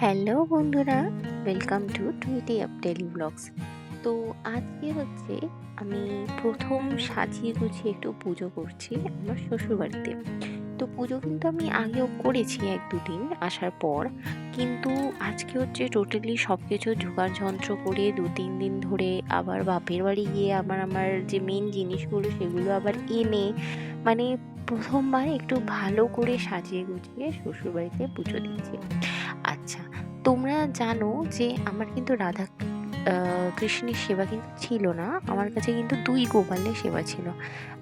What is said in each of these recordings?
Hello বন্ধুরা welcome to Tweety up daily blogs তো আজকে হচ্ছে আমি প্রথম সাজিয়ে গুছিয়ে একটু পুজো করছি আমার শ্বশুরবাড়িতে। তো পুজো কিন্তু আমি আগেও করেছি এক দুদিন আসার পর, কিন্তু আজকে হচ্ছে টোটালি সব কিছু জোগাড় যন্ত্র করে দু তিন দিন ধরে আবার বাপের বাড়ি গিয়ে আবার আমার যে মেন জিনিসগুলো সেগুলো আবার এনে মানে প্রথমবার একটু ভালো করে সাজিয়ে গুছিয়ে শ্বশুরবাড়িতে পুজো দিচ্ছি আচ্ছা তোমরা জানো যে আমার কিন্তু রাধা কৃষ্ণের সেবা কিন্তু ছিল না। আমার কাছে কিন্তু দুই গোপালের সেবা ছিল।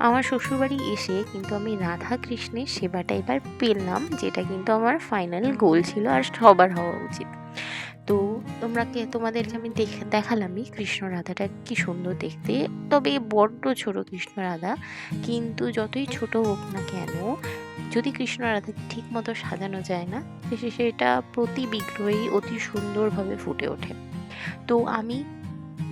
আমার শ্বশুরবাড়ি এসে কিন্তু আমি রাধা কৃষ্ণের সেবাটা এবার পেলাম, যেটা কিন্তু আমার ফাইনাল গোল ছিল আর সবার হওয়া উচিত। তো তোমরাকে তোমাদেরকে আমি দেখে, দেখালামই কৃষ্ণ রাধাটা কি সুন্দর দেখতে। তবে বড্ড ছোট কৃষ্ণ রাধা, কিন্তু যতই ছোট হোক না কেন যদি কৃষ্ণ রাধা ঠিক মতো সাজানো যায় না সেটা প্রতি বিগ্রহেই অতি সুন্দরভাবে ফুটে ওঠে। তো আমি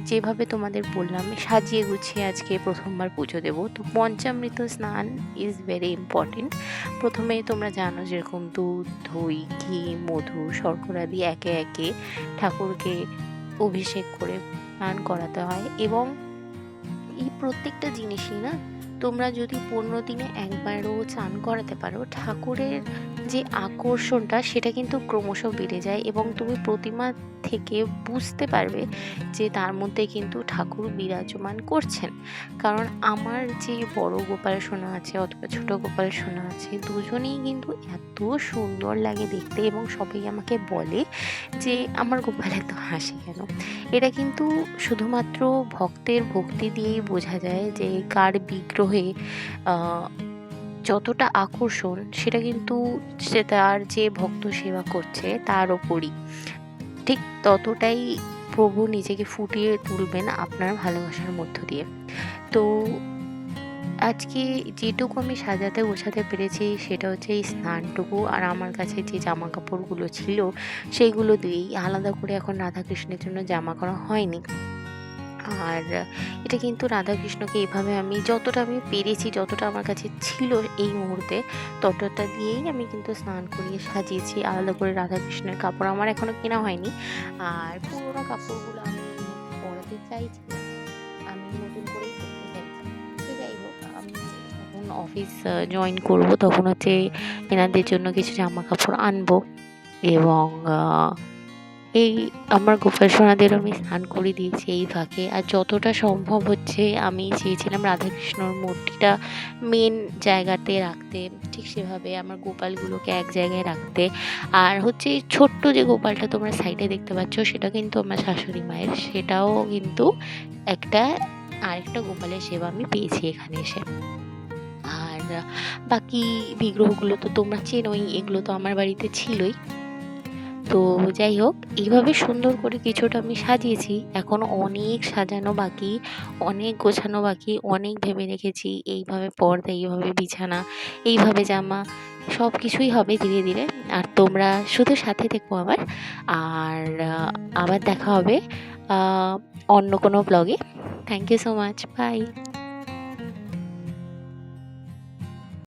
যেভাবে তোমাদের বললাম, সাজিয়ে গুছিয়ে আজকে প্রথমবার পুজো দেবো। তো পঞ্চামৃত স্নান ইজ ভেরি ইম্পর্টেন্ট প্রথমে তোমরা জানো যেরকম দুধ, দই, ঘি, মধু, শর্করা দিয়ে একে একে ঠাকুরকে অভিষেক করে স্নান করাতে হয় এবং এই প্রত্যেকটা জিনিসই না তোমরা যদি পনেরো দিনে একবারও চান করাতে পারো ঠাকুরের যে আকর্ষণটা সেটা কিন্তু ক্রমশ বেড়ে যায় এবং তুমি প্রতিমা থেকে বুঝতে পারবে যে তার মধ্যে কিন্তু ঠাকুর বিরাজমান করছেন। কারণ আমার যে বড় গোপাল সোনা আছে অথবা ছোট গোপাল সোনা আছে দুজনেই কিন্তু এত সুন্দর লাগে দেখতে এবং সবাই আমাকে বলে যে আমার গোপাল এত হাসি কেন? এটা কিন্তু শুধুমাত্র ভক্তের ভক্তি দিয়েই বোঝা যায় যে কার বিগ্রহে যতটা আকর্ষণ, সেটা কিন্তু সে তার যে ভক্ত সেবা করছে, তার ওপরই। ঠিক ততটাই প্রভু নিজেকে ফুটিয়ে তুলবেন আপনার ভালোবাসার মধ্য দিয়ে। তো আজকে যেটুকু আমি সাজাতে গোছাতে পেরেছি, সেটা হচ্ছে এই স্নানটুকু আর আমার কাছে যে জামা কাপড়গুলো ছিল, সেইগুলো দিয়েই আলাদা করে এখন রাধাকৃষ্ণের জন্য জামা করা হয়নি। আর এটা কিন্তু রাধাকৃষ্ণকে এভাবে আমি যতটা আমি পেরেছি, যতটা আমার কাছে ছিল এই মুহূর্তে, ততটা দিয়েই আমি কিন্তু স্নান করিয়ে সাজিয়েছি, আলাদা করে রাধাকৃষ্ণের কাপড়। আমার এখনও কেনা হয়নি। আর পুরোনো কাপড়গুলো আমি পরাতে চাইছি আমি নতুন করেই যাই হোক, আমি যখন অফিস জয়েন করব তখন হচ্ছে এনাদের জন্য কিছু জামা কাপড় আনব এবং এই আমার গোপাল সোনাদের আমি স্নান করে দিয়েছি এই ফাঁকে। আর যতটা সম্ভব হচ্ছে আমি চেয়েছিলাম রাধাকৃষ্ণর মূর্তিটা মেন জায়গাতে রাখতে, ঠিক সেভাবে আমার গোপালগুলোকে এক জায়গায় রাখতে। আর হচ্ছে এই ছোট্ট যে গোপালটা তোমরা সাইডে দেখতে পাচ্ছ, সেটা কিন্তু আমার শাশুড়ি মায়ের। সেটাও কিন্তু একটা, আরেকটা গোপালের সেবা আমি পেয়েছি এখানে এসে। আর বাকি বিগ্রহগুলো তো তোমরা চেনোই, এগুলো তো আমার বাড়িতে ছিলই। তো যাই হোক এইভাবে সুন্দর করে কিছুটা আমি সাজিয়েছি। এখন অনেক সাজানো বাকি, অনেক গোছানো বাকি, অনেক ভেবে রেখেছি। এইভাবে পর্দা, এইভাবে বিছানা, এইভাবে জামা সব কিছুই হবে ধীরে ধীরে। আর তোমরা শুধু সাথে থেকো আমার আর আবার দেখা হবে অন্য কোনো ব্লগে thank you so much bye